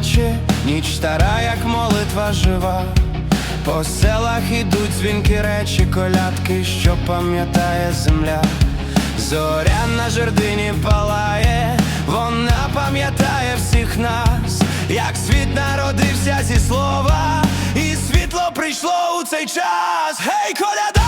плечі, ніч стара, як молитва жива. По селах ідуть дзвінки речі, колядки, що пам'ятає земля. Зоря на жердині палає, вона пам'ятає всіх нас, як світ народився зі слова, і світло прийшло у цей час. Гей, коляда!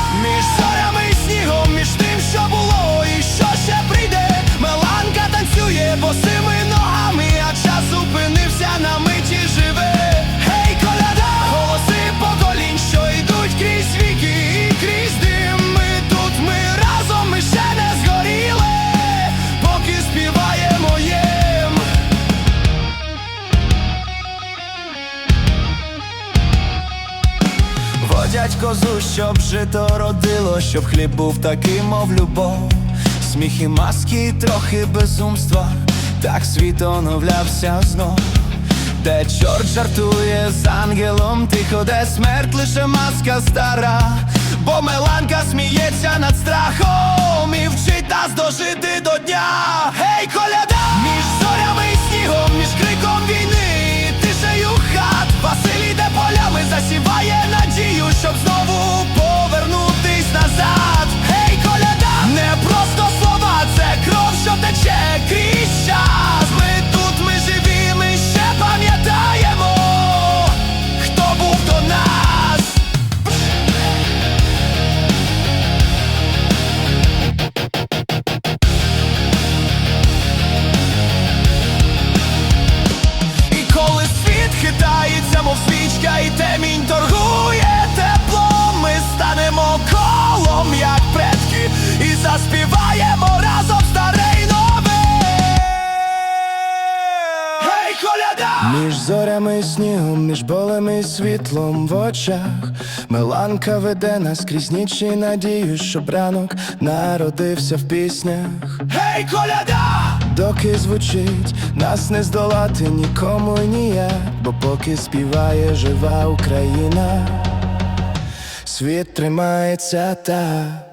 Водять козу, щоб жито родило, щоб хліб був такий, мов любов. Сміх і маски, і трохи безумства, так світ оновлявся знов. Де чорт жартує з ангелом, тихо, де смерть лише маска стара, бо меланка сміється над страхом мов і темінь торгує теплом, ми станемо колом, як предки, і заспіваємо разом старе й нове. Гей, коляда! Між зорями і снігом, між болем і світлом в очах. Меланка веде нас крізь ніч і надію, щоб ранок народився в піснях. Гей, коляда! Доки звучить, нас не здолати нікому і ніяк, бо поки співає жива Україна, світ тримається так.